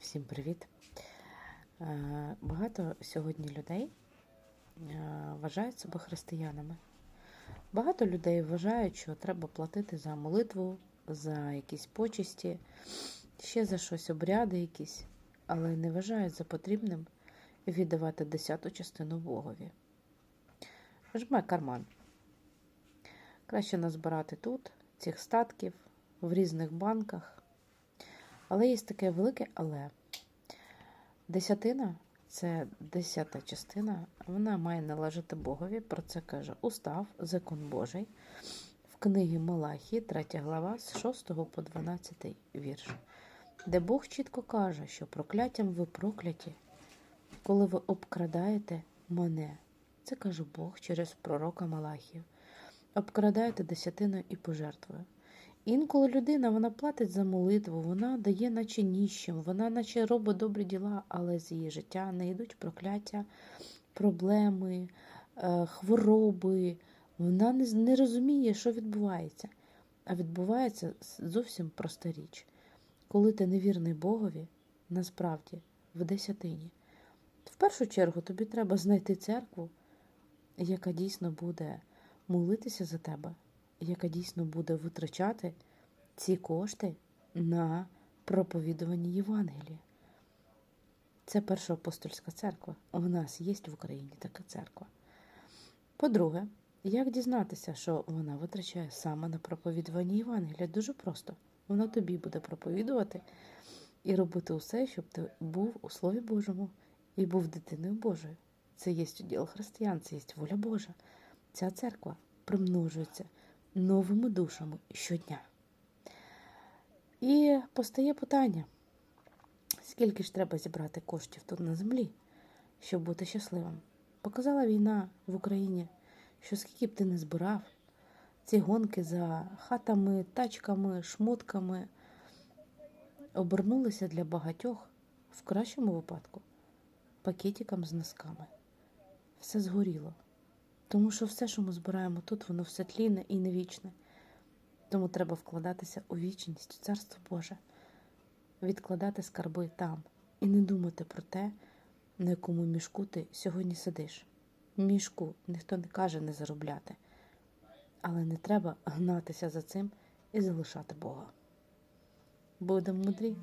Всім привіт! Е, Багато сьогодні людей е, вважають себе християнами. Багато людей вважають, що треба платити за молитву, за якісь почесті, ще за щось обряди якісь, але не вважають за потрібним віддавати десяту частину Богові. Жме карман. Краще назбирати тут цих статків в різних банках. Але є таке велике але. Десятина це десята частина, вона має належати Богові. Про це каже Устав, закон Божий в книгі Малахії, 3 глава, з 6 по 12 вірш, де Бог чітко каже, що прокляттям ви прокляті, коли ви обкрадаєте мене. Це каже Бог через пророка Малахію. Обкрадаєте десятиною і пожертвою. Інколи людина вона платить за молитву, вона дає, наче ніщим, вона наче робить добрі діла, але з її життя не йдуть прокляття, проблеми, е, хвороби. Вона не, не розуміє, що відбувається. А відбувається зовсім проста річ. Коли ти невірний Богові, насправді в десятині. В першу чергу тобі треба знайти церкву, яка дійсно буде молитися за тебе яка дійсно буде витрачати ці кошти на проповідування Євангелія. Це перша апостольська церква. У нас є в Україні така церква. По-друге, як дізнатися, що вона витрачає саме на проповідування Євангелія? Дуже просто. Вона тобі буде проповідувати і робити усе, щоб ти був у Слові Божому і був дитиною Божою. Це є уділ християн, це є воля Божа. Ця церква примножується новими душами щодня. І постає питання, скільки ж треба зібрати коштів тут на землі, щоб бути щасливим. Показала війна в Україні, що скільки б ти не збирав, ці гонки за хатами, тачками, шмотками обернулися для багатьох в кращому випадку пакетикам з носками. Все згоріло. Тому що все, що ми збираємо тут, воно все тлінне і невічне. Тому треба вкладатися у вічність, у Царство Боже, відкладати скарби там і не думати про те, на якому мішку ти сьогодні сидиш. Мішку ніхто не каже не заробляти, але не треба гнатися за цим і залишати Бога. Будемо мудрі.